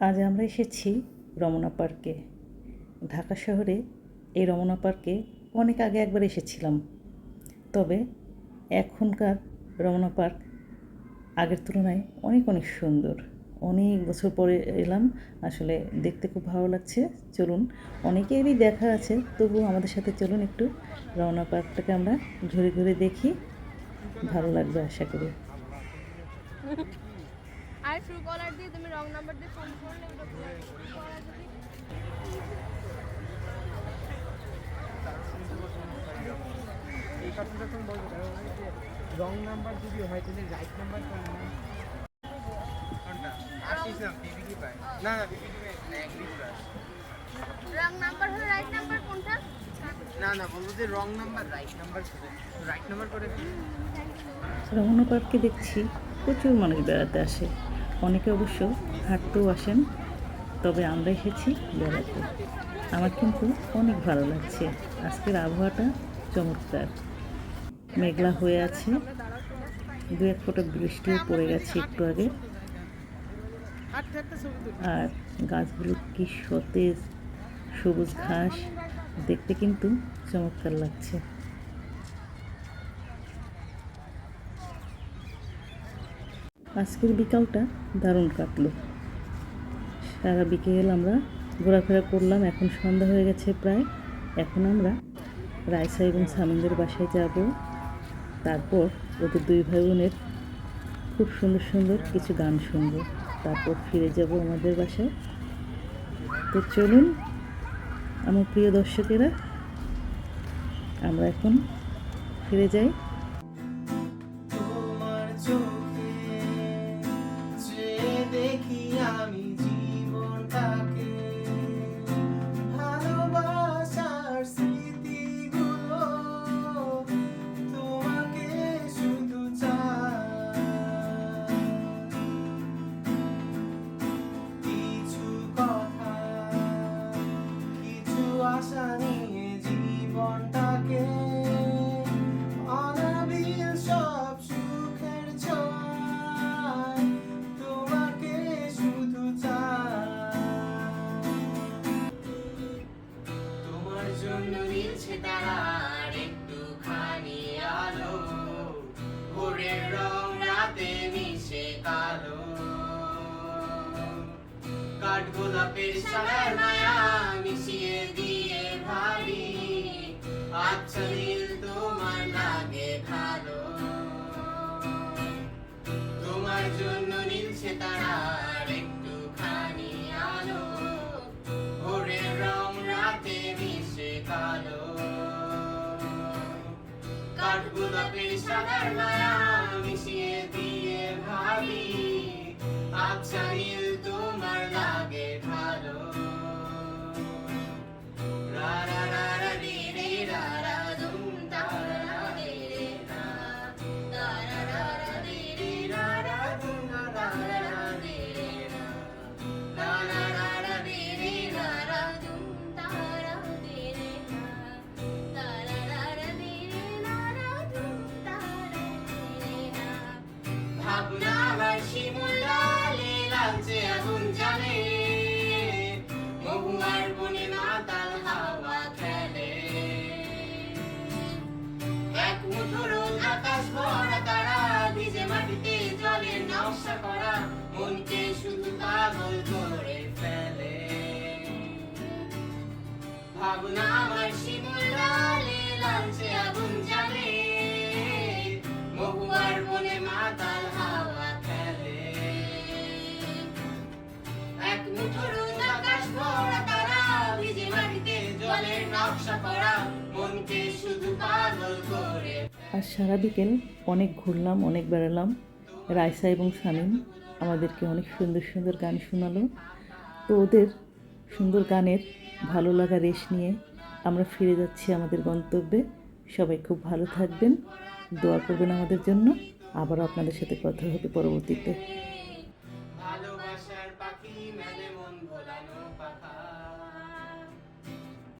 আজ আমরা এসেছি রমনা পার্কে। ঢাকা শহরে এই রমনা পার্কে অনেক আগে একবার এসেছিলাম। তবে এখনকার রমনা পার্ক আগের তুলনায় অনেক অনেক সুন্দর। অনেক বছর পরে এলাম, আসলে দেখতে খুব ভালো লাগছে। চলুন, অনেকেরই দেখা আছে তবু আমাদের সাথে চলুন একটু। রমনা পার্কটাকে আমরা ঘুরে ঘুরে দেখি। ভালো লাগবে আশা করি। আর ট্রু কলার দিয়ে তুমি রং নাম্বার দিয়ে ফোন করলে ওটা করা এই কথাটা যখন বলব কারণ যে রং নাম্বার যদি হয় তাহলে রাইট নাম্বার কোন না রং নাম্বার হলো রাইট নাম্বার কোনটা? না না বলব যে wrong number right number right number করে দেখছি। প্রচুর মানুষ বেড়াতে আসে। অনেকে অবশ্য হাঁটতেও আসেন, তবে আমরা এসেছি বেড়াতে। আমার কিন্তু অনেক ভালো লাগছে। আজকের আবহাওয়াটা চমৎকার। মেঘলা হয়ে আছে। দু এক ফোঁটা বৃষ্টিও পড়ে গেছে একটু আগে। আর গাছগুলো কি সতেজ, সবুজ ঘাস, দেখতে কিন্তু চমৎকার লাগছে। আজকের বিকালটা দারুণ কাটলো। সারা বিকেল আমরা ঘোরাফেরা করলাম, এখন সন্ধ্যা হয়ে গেছে প্রায়। এখন আমরা রায়সা এবং সামিনদের বাসায় যাব। তারপর ওদের দুই ভাই বোনের খুব সুন্দর সুন্দর কিছু গান শুনব। তারপর ফিরে যাব আমাদের বাসায়। তো চলুন, আমার প্রিয় দর্শকেরা, আমরা এখন ফিরে যাই। তোমার জন্য দিচ্ছে একটু একটুখানি আলো। ভোরের রং রাতে মিশে কালো। কাঠ গোলাপের সাদার মায়া মিশিয়ে দিয়ে ভারী আচ্ছা নীল তোমার লাগে ভালো। আচ্ছা ভাবনা আমার শিমুল ডালে লাগছে আগুন জ্বালে। মহুয়ার বনে মাতাল হাওয়া খেলে। এক মুঠো আকাশ ভরা তারা ভিজে মাটিতে জলের নকশা করা। মনকে শুধু পাগল করে আর সারা বিকেল অনেক ঘুরলাম অনেক বেড়ালাম। রায়সা এবং সামিম আমাদেরকে অনেক সুন্দর সুন্দর গান শোনালো। তো ওদের সুন্দর গানের ভালো লাগা রেশ নিয়ে আমরা ফিরে যাচ্ছি আমাদের গন্তব্যে। সবাই খুব ভালো থাকবেন, দোয়া করবেন আমাদের জন্য। আবারও আপনাদের সাথে কথা হবে পরবর্তীতে।